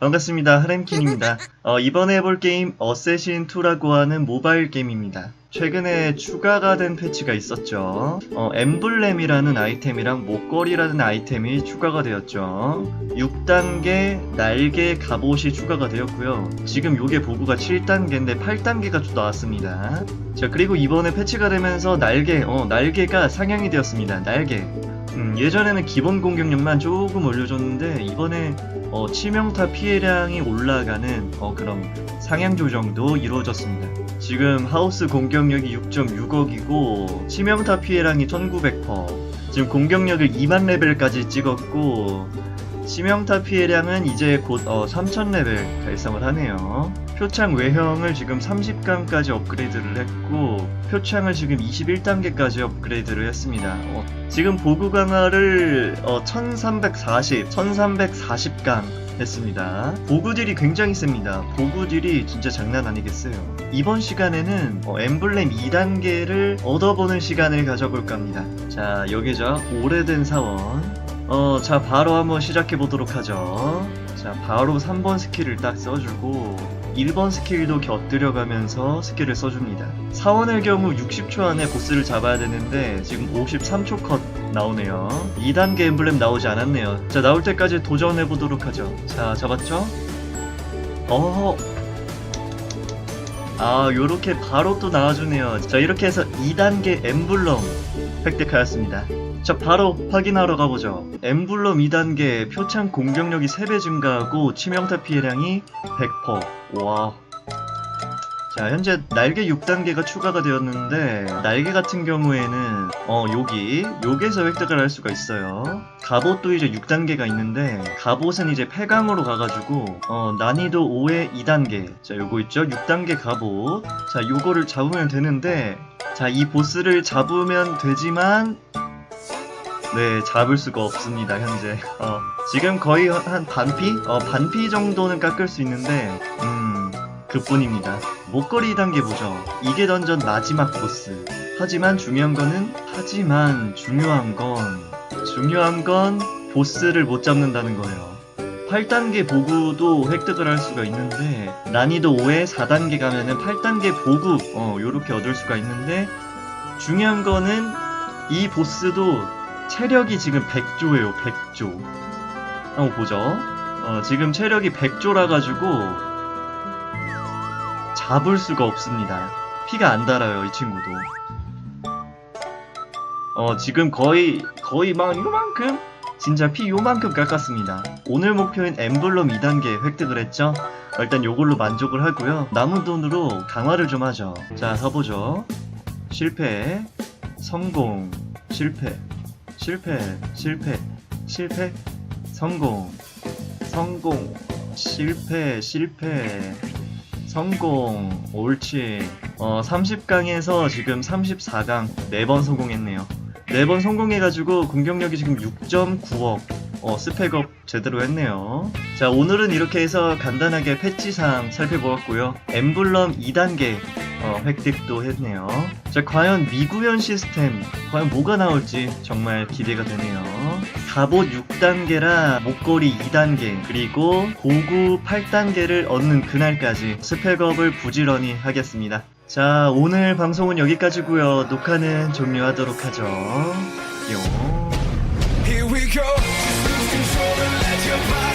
반갑습니다. 하렘킨입니다. 어, 이번에 해볼 게임 어쌔신2라고 하는 모바일 게임입니다. 최근에 추가가 된 패치가 있었죠. 어, 엠블렘이라는 아이템이랑 목걸이라는 아이템이 추가가 되었죠. 6단계 날개 갑옷이 추가가 되었고요. 지금 요게 보구가 7단계인데 8단계가 또 나왔습니다. 자, 그리고 이번에 패치가 되면서 날개, 어, 날개가 상향이 되었습니다. 날개. 음, 예전에는 기본 공격력만 조금 올려줬는데 이번에 어, 치명타 피해량이 올라가는 어, 그런 상향 조정도 이루어졌습니다. 지금 하우스 공격력이 6.6억이고 치명타 피해량이 1900%. 지금 공격력을 2만 레벨까지 찍었고 치명타 피해량은 이제 곧 어, 3000레벨 달성을 하네요. 표창 외형을 지금 30강까지 업그레이드를 했고 표창을 지금 21단계까지 업그레이드를 했습니다. 어, 지금 보구 강화를 어, 1340, 1340강 했습니다. 보구딜이 굉장히 셉니다. 보구딜이 진짜 장난 아니겠어요. 이번 시간에는 어, 엠블렘 2단계를 얻어보는 시간을 가져볼까 합니다. 자, 여기죠. 오래된 사원. 어, 자, 바로 한번 시작해 보도록 하죠. 자, 바로 3번 스킬을 딱 써주고, 1번 스킬도 곁들여가면서 스킬을 써줍니다. 사원의 경우 60초 안에 보스를 잡아야 되는데, 지금 53초 컷 나오네요. 2단계 엠블렘 나오지 않았네요. 자, 나올 때까지 도전해 보도록 하죠. 자, 잡았죠? 어, 아, 요렇게 바로 또 나와주네요. 자, 이렇게 해서 2단계 엠블럼 획득하였습니다. 자, 바로 확인하러 가보죠. 엠블럼 2단계 표창 공격력이 3배 증가하고 치명타 피해량이 100%. 와. 자, 현재 날개 6단계가 추가가 되었는데, 날개 같은 경우에는, 어, 여기, 여기에서 획득을 할 수가 있어요. 갑옷도 이제 6단계가 있는데, 갑옷은 이제 폐강으로 가가지고, 어, 난이도 5의 2단계. 자, 요거 있죠? 6단계 갑옷. 자, 요거를 잡으면 되는데, 자, 이 보스를 잡으면 되지만, 네, 잡을 수가 없습니다, 현재. 어, 지금 거의 한 반피? 어, 반피 정도는 깎을 수 있는데, 음, 그뿐입니다. 목걸이 단계 보죠. 이게 던전 마지막 보스. 하지만 중요한 거는, 하지만 중요한 건, 중요한 건 보스를 못 잡는다는 거예요. 8단계 보구도 획득을 할 수가 있는데, 난이도 5에 4단계 가면은 8단계 보구, 어, 요렇게 얻을 수가 있는데, 중요한 거는 이 보스도 체력이 지금 100조예요, 100조. 한번 보죠. 어, 지금 체력이 100조라 가지고 잡을 수가 없습니다. 피가 안 달아요, 이 친구도. 어, 지금 거의 거의 막 요만큼 진짜 피 요만큼 깎았습니다. 오늘 목표인 엠블럼 2단계 획득을 했죠. 어, 일단 요걸로 만족을 하고요. 남은 돈으로 강화를 좀 하죠. 자, 가보죠. 실패, 성공, 실패, 실패, 실패, 실패, 성공, 성공, 실패, 실패, 성공, 옳지. 어, 30강에서 지금 34강 4번 성공했네요. 4번 성공해가지고 공격력이 지금 6.9억. 어, 스펙업 제대로 했네요. 자, 오늘은 이렇게 해서 간단하게 패치상 살펴보았고요. 엠블럼 2단계 어, 획득도 했네요. 자, 과연 미구현 시스템, 과연 뭐가 나올지 정말 기대가 되네요. 갑옷 6단계라 목걸이 2단계, 그리고 고구 8단계를 얻는 그날까지 스펙업을 부지런히 하겠습니다. 자, 오늘 방송은 여기까지고요 녹화는 종료하도록 하죠. 뿅. Here we go. Just lose control and let your body.